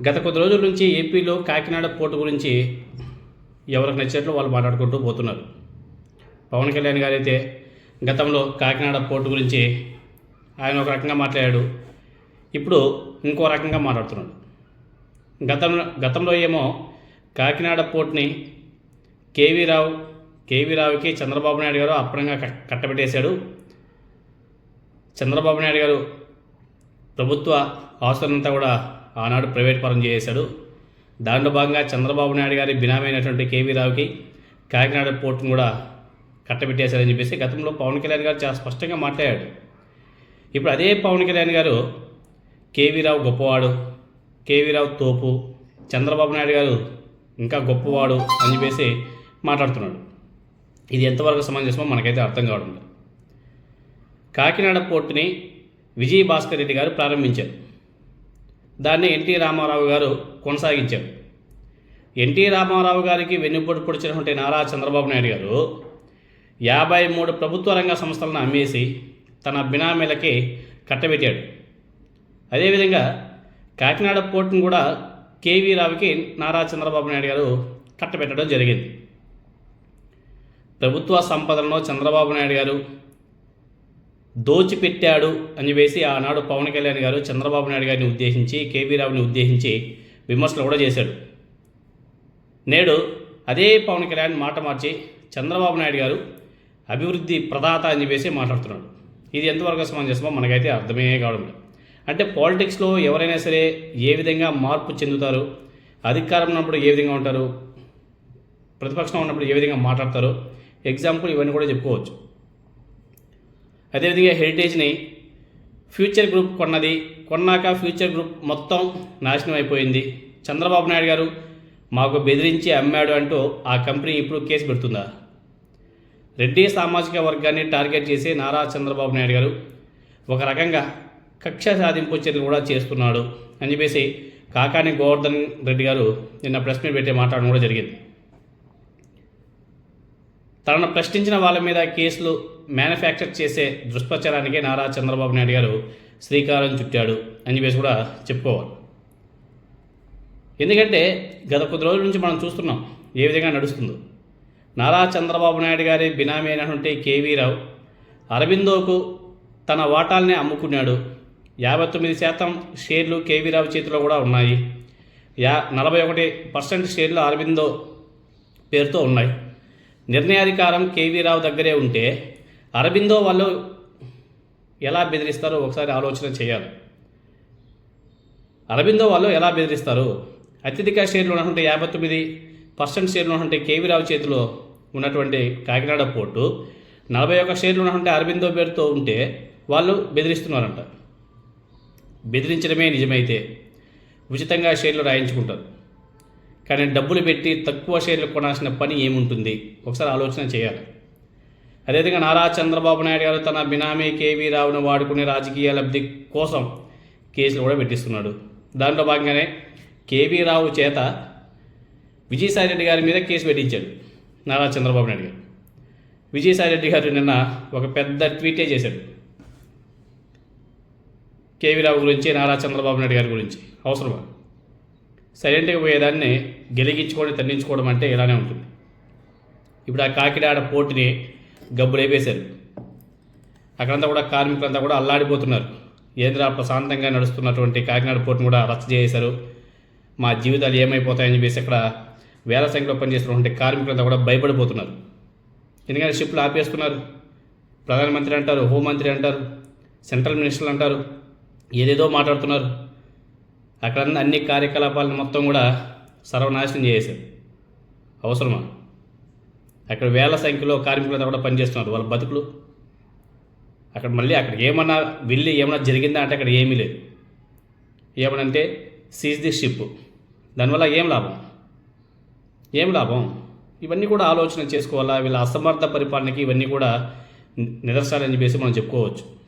గత కొద్ది రోజుల నుంచి ఏపీలో కాకినాడ పోర్టు గురించి ఎవరికి నచ్చినట్లు వాళ్ళు మాట్లాడుకుంటూ పోతున్నారు. పవన్ కళ్యాణ్ గారైతే గతంలో కాకినాడ పోర్టు గురించి ఆయన ఒక రకంగా మాట్లాడాడు. ఇప్పుడు ఇంకో రకంగా మాట్లాడుతున్నాడు. గతంలో గతంలో ఏమో కాకినాడ పోర్ట్ని కేవీ రావు కేవీ రావుకి చంద్రబాబు నాయుడు గారు అప్పనంగా కట్టబెట్టేశాడు. చంద్రబాబు నాయుడు గారు ప్రభుత్వ ఆస్తులంతా కూడా ఆనాడు ప్రైవేట్ పరం చేశాడు. దాంట్లో భాగంగా చంద్రబాబు నాయుడు గారి బినామీ అయినటువంటి కేవీ రావుకి కాకినాడ పోర్టును కూడా కట్టబెట్టేశారని చెప్పేసి గతంలో పవన్ కళ్యాణ్ గారు చాలా స్పష్టంగా మాట్లాడాడు. ఇప్పుడు అదే పవన్ కళ్యాణ్ గారు కేవీ రావు గొప్పవాడు కేవీరావు తోపు చంద్రబాబు నాయుడు గారు ఇంకా గొప్పవాడు అని చెప్పేసి మాట్లాడుతున్నాడు. ఇది ఎంతవరకు సమంజసమో మనకైతే అర్థం కావడం కాకినాడ పోర్టుని విజయ్ భాస్కర్ రెడ్డి గారు ప్రారంభించారు. దాన్ని ఎన్టీ రామారావు గారు కొనసాగించారు. ఎన్టీ రామారావు గారికి వెన్నుపోటు పొడిచినటువంటి నారా చంద్రబాబు నాయుడు గారు యాభై మూడు ప్రభుత్వ రంగ సంస్థలను అమ్మేసి తన బినామీలకి కట్టబెట్టాడు. అదేవిధంగా కాకినాడ పోర్టును కూడా కేవీ రావుకి నారా చంద్రబాబు నాయుడు గారు కట్టబెట్టడం జరిగింది. ప్రభుత్వ సంపదలను చంద్రబాబు నాయుడు గారు దోచిపెట్టాడు అని వేసి ఆనాడు పవన్ కళ్యాణ్ గారు చంద్రబాబు నాయుడు గారిని ఉద్దేశించి కేవీ రావుని ఉద్దేశించి విమర్శలు కూడా చేశాడు. నేడు అదే పవన్ కళ్యాణ్ మాట మార్చి చంద్రబాబు నాయుడు గారు అభివృద్ధి ప్రదాత అని చెప్పేసి మాట్లాడుతున్నాడు. ఇది ఎంతవరకు సమంజసమో మనకైతే అర్థమే కావడం అంటే పాలిటిక్స్లో ఎవరైనా సరే ఏ విధంగా మార్పు చెందుతారు అధికారం ఉన్నప్పుడు ఏ విధంగా ఉంటారు ప్రతిపక్షం ఉన్నప్పుడు ఏ విధంగా మాట్లాడతారు ఎగ్జాంపుల్ ఇవన్నీ కూడా చెప్పుకోవచ్చు. అదేవిధంగా హెరిటేజ్ని ఫ్యూచర్ గ్రూప్ కొన్నది. కొన్నాక ఫ్యూచర్ గ్రూప్ మొత్తం నాశనం అయిపోయింది. చంద్రబాబు నాయుడు గారు మాకు బెదిరించి అమ్మాడు అంటూ ఆ కంపెనీ ఇప్పుడు కేసు పెడుతుందా? రెడ్డి సామాజిక వర్గాన్ని టార్గెట్ చేసి నారా చంద్రబాబు నాయుడు గారు ఒక రకంగా కక్ష సాధింపు చర్యలు కూడా చేస్తున్నాడు అని చెప్పేసి కాకాని గోవర్ధన్ రెడ్డి గారు నిన్న ప్రెస్ మీట్ పెట్టి మాట్లాడడం కూడా జరిగింది. తనను ప్రశ్నించిన వాళ్ళ మీద కేసులు మ్యానుఫ్యాక్చర్ చేసే దుష్ప్రచారానికే నారా చంద్రబాబు నాయుడు గారు శ్రీకారం చుట్టాడు అని చెప్పేసి కూడా చెప్పుకోవాలి. ఎందుకంటే గత కొద్ది రోజుల నుంచి మనం చూస్తున్నాం ఏ విధంగా నడుస్తుందో. నారా చంద్రబాబు నాయుడు గారి బినామీ అయినటువంటి కేవీ రావు అరవిందోకు తన వాటాల్ని అమ్ముకున్నాడు. యాభై తొమ్మిది శాతం షేర్లు కేవీ రావు చేతిలో కూడా ఉన్నాయి. యా నలభై ఒకటి పర్సెంట్ షేర్లు అరబిందో పేరుతో ఉన్నాయి. నిర్ణయాధికారం కేవీ రావు దగ్గరే ఉంటే అరబిందో వాళ్ళు ఎలా బెదిరిస్తారో ఒకసారి ఆలోచన చేయాలి. అరబిందో వాళ్ళు ఎలా బెదిరిస్తారు? అత్యధిక షేర్లు ఉన్నటువంటి యాభై తొమ్మిది పర్సెంట్ షేర్లు ఉన్నటువంటి కేవీ రావు చేతిలో ఉన్నటువంటి కాకినాడ పోర్టు నలభై ఒక్క షేర్లు ఉన్నటువంటి అరబిందో పేరుతో ఉంటే వాళ్ళు బెదిరిస్తున్నారంట. బెదిరించడమే నిజమైతే ఉచితంగా షేర్లు రాయించుకుంటారు. కానీ డబ్బులు పెట్టి తక్కువ షేర్లు కొనాల్సిన పని ఏముంటుంది? ఒకసారి ఆలోచన చేయాలి. అదేవిధంగా నారా చంద్రబాబు నాయుడు గారు తన బినామీ కేవీ రావును వాడుకునే రాజకీయ లబ్ధి కోసం కేసులు కూడా పెట్టిస్తున్నాడు. దాంట్లో భాగంగానే కేవీ రావు చేత విజయసాయి రెడ్డి గారి మీద కేసు పెట్టించాడు నారా చంద్రబాబు నాయుడు గారు. విజయసాయి రెడ్డి గారు నిన్న ఒక పెద్ద ట్వీటే చేశాడు. కేవీ రావు గురించి నారా చంద్రబాబు నాయుడు గారి గురించి అవసరమా? సైలెంట్గా పోయేదాన్ని గెలిగించుకొని తన్నించుకోవడం అంటే ఇలానే ఉంటుంది. ఇప్పుడు ఆ కాకినాడ పోటీని గబ్బు లేపేశారు అక్కడంతా కూడా కార్మికులంతా కూడా అల్లాడిపోతున్నారు. ఏంద్రా ప్రశాంతంగా నడుస్తున్నటువంటి కాకినాడ పోర్టును కూడా రద్దు చేశారు మా జీవితాలు ఏమైపోతాయని చెప్పేసి అక్కడ వేల సంఖ్యలో పనిచేస్తున్నటువంటి కార్మికులంతా కూడా భయపడిపోతున్నారు. ఎందుకంటే షిప్లు ఆపేస్తున్నారు. ప్రధానమంత్రి అంటారు హోంమంత్రి అంటారు సెంట్రల్ మినిస్టర్లు అంటారు ఏదేదో మాట్లాడుతున్నారు. అక్కడ అన్ని కార్యకలాపాలను మొత్తం కూడా సర్వనాశనం చేసేశారు. అవసరమా? అక్కడ వేల సంఖ్యలో కార్మికులంతా కూడా పనిచేస్తున్నారు. వాళ్ళ బతుకులు. అక్కడ మళ్ళీ అక్కడ ఏమన్నా వెళ్ళి ఏమన్నా జరిగిందా అంటే అక్కడ ఏమీ లేదు. ఏమనంటే సీజ్ ది షిప్ దానివల్ల ఏం లాభం? ఏం లాభం? ఇవన్నీ కూడా ఆలోచన చేసుకోవాలా? వీళ్ళ అసమర్థ పరిపాలనకి ఇవన్నీ కూడా నిదర్శనాలని చెప్పేసి మనం చెప్పుకోవచ్చు.